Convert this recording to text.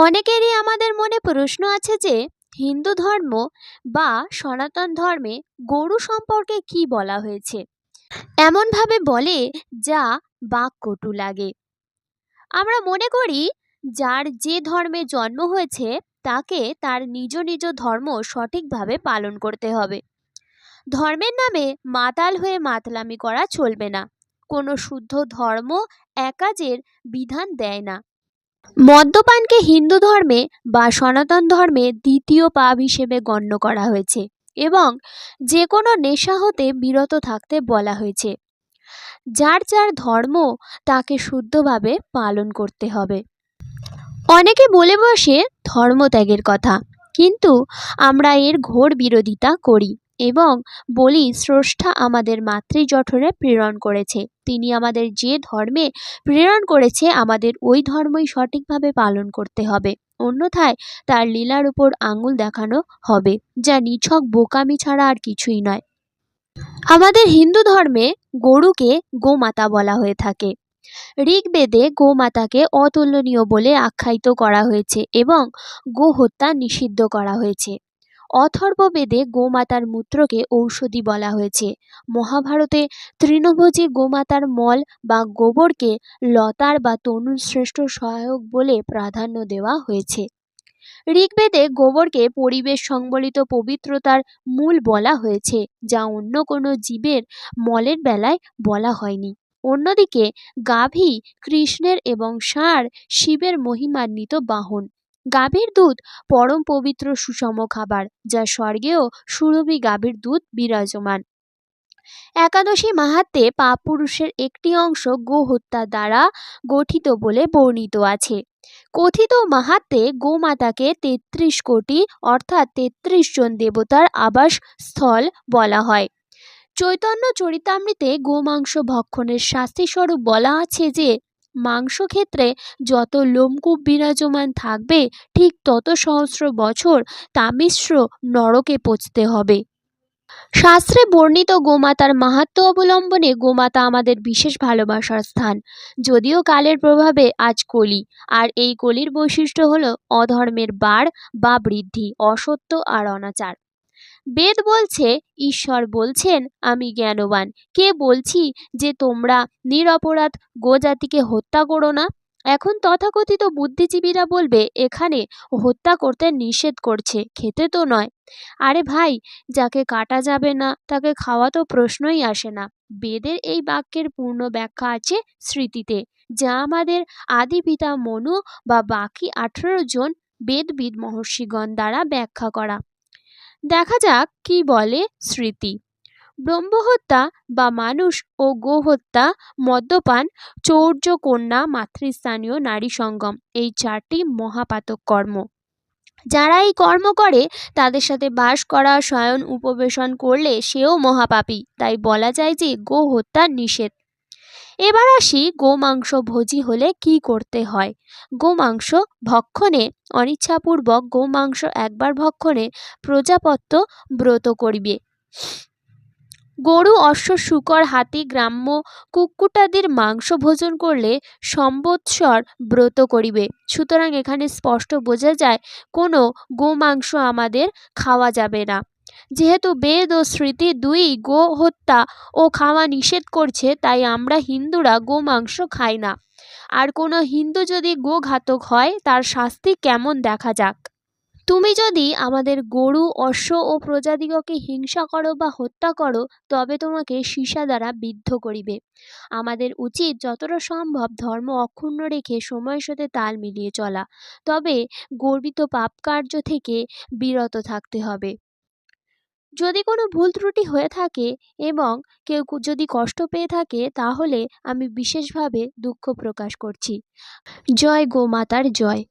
অনেকেরই আমাদের মনে প্রশ্ন আছে যে, হিন্দু ধর্ম বা সনাতন ধর্মে গরু সম্পর্কে কী বলা হয়েছে? এমনভাবে বলে যা বাককটু লাগে। আমরা মনে করি, যার যে ধর্মে জন্ম হয়েছে, তাকে তার নিজ নিজ ধর্ম সঠিকভাবে পালন করতে হবে। ধর্মের নামে মাতাল হয়ে মাতলামি করা চলবে না। কোনো শুদ্ধ ধর্ম একাজের বিধান দেয় না। মদ্যপানকে হিন্দু ধর্মে বা সনাতন ধর্মে দ্বিতীয় পাপ হিসেবে গণ্য করা হয়েছে এবং যে কোনো নেশা হতে বিরত থাকতে বলা হয়েছে। যার যার ধর্ম তাকে শুদ্ধভাবে পালন করতে হবে। অনেকে বলে বসে ধর্মত্যাগের কথা, কিন্তু আমরা এর ঘোর বিরোধিতা করি। এবং বলি, স্রষ্টা আমাদের মাতৃজঠরে প্রেরণ করেছে। তিনি আমাদের যে ধর্মে প্রেরণ করেছে, আমাদের ওই ধর্মই সঠিকভাবে পালন করতে হবে। অন্যথায় তার লীলার উপর আঙুল দেখানো হবে, যা নিছক বোকামি ছাড়া আর কিছুই নয়। আমাদের হিন্দু ধর্মে গরুকে গোমাতা বলা হয়ে থাকে। ঋগ্বেদে গোমাতাকে অতুলনীয় বলে আখ্যায়িত করা হয়েছে এবং গো হত্যা নিষিদ্ধ করা হয়েছে। অথর্ববেদে গোমাতার মূত্রকে ঔষধি বলা হয়েছে। মহাভারতে তৃণভোজী গোমাতার মল বা গোবরকে লতার বা তনুর শ্রেষ্ঠ সহায়ক বলে প্রাধান্য দেওয়া হয়েছে। ঋগ্বেদে গোবরকে পরিবেশ সংবলিত পবিত্রতার মূল বলা হয়েছে, যা অন্য কোনো জীবের মলের বেলায় বলা হয়নি। অন্যদিকে গাভী, কৃষ্ণের এবং ষাঁড় শিবের মহিমান্বিত বাহন। গাভীর দুধ পরম পবিত্র সুষম খাবার, যা স্বর্গেও সুরভি গাভীর দুধ বিরাজমান। একাদশী মাহাত্মে পাপ পুরুষের একটি অংশ গো হত্যা দ্বারা গঠিত বলে বর্ণিত আছে। কথিত মাহাত্মে গোমাতাকে তেত্রিশ কোটি অর্থাৎ তেত্রিশ জন দেবতার আবাস স্থল বলা হয়। চৈতন্য চরিতামৃতে গোমাংস ভক্ষণের শাস্তিস্বরূপ বলা আছে যে মাংস ক্ষেত্রে যত লোমকূপ বিরাজমান থাকবে, ঠিক তত সহস্র বছর তামিশ্র নরকে পচতে হবে। শাস্ত্রে বর্ণিত গোমাতার মাহাত্ম অবলম্বনে গোমাতা আমাদের বিশেষ ভালোবাসার স্থান। যদিও কালের প্রভাবে আজ কলি, আর এই কলির বৈশিষ্ট্য হলো অধর্মের বাড় বা বৃদ্ধি, অসত্য আর অনাচার। বেদ বলছে, ঈশ্বর বলছেন, আমি জ্ঞানবান। কে বলছি যে তোমরা নিরপরাধ গোজাতিকে হত্যা করো না? এখন তথাকথিত বুদ্ধিজীবীরা বলবে, এখানে হত্যা করতে নিষেধ করছে, খেতে তো নয়। আরে ভাই, যাকে কাটা যাবে না, তাকে খাওয়া তো প্রশ্নই আসে না। বেদের এই বাক্যের পূর্ণ ব্যাখ্যা আছে স্মৃতিতে, যা আমাদের আদি পিতা মনু বা বাকি আঠেরো জন বেদবিদ মহর্ষিগণ দ্বারা ব্যাখ্যা করা। দেখা যাক কি বলে স্মৃতি। ব্রহ্মহত্যা বা মানুষ ও গোহত্যা, মদ্যপান চৌর্য কন্যা মাতৃস্থানীয় নারী সঙ্গম, এই চারটি মহাপাতক কর্ম। যারা এই কর্ম করে, তাদের সাথে বাস করা, শয়ন, উপবেশন করলে সেও মহাপাপী। তাই বলা যায় যে গো হত্যা নিষেধ। এবার আসি গোমাংস ভোজি হলে কি করতে হয়। গোমাংস ভক্ষণে, অনিচ্ছাপূর্বক গোমাংস একবার ভক্ষণে প্রজাপত্য ব্রত করিবে। গরু, অশ্ব, শুকর, হাতি, গ্রাম্য কুক্কুটাদির মাংস ভোজন করলে সম্বৎসর ব্রত করিবে। সুতরাং এখানে স্পষ্ট বোঝা যায়, কোনো গোমাংস আমাদের খাওয়া যাবে না। যেহেতু বেদ ও স্মৃতি দুই গো হত্যা ও খাওয়া নিষেধ করছে, তাই আমরা হিন্দুরা গোমাংস খাই না। আর কোনো হিন্দু যদি গো ঘাতক হয়, তার শাস্তি কেমন দেখা যাক? তুমি যদি আমাদের গরু, অশ্ব ও প্রজাদিগকে হিংসা করো বা হত্যা করো, তবে তোমাকে সীসা দ্বারা বিদ্ধ করিবে। আমাদের উচিত যতটা সম্ভব ধর্ম অক্ষুণ্ণ রেখে সময়ের সাথে তাল মিলিয়ে চলা। তবে গর্বিত পাপ কার্য থেকে বিরত থাকতে হবে। যদি কোনো ভুল ত্রুটি হয়ে থাকে এবং কেউ যদি কষ্ট পেয়ে থাকে, তাহলে আমি বিশেষভাবে দুঃখ প্রকাশ করছি। জয় গোমাতার জয়।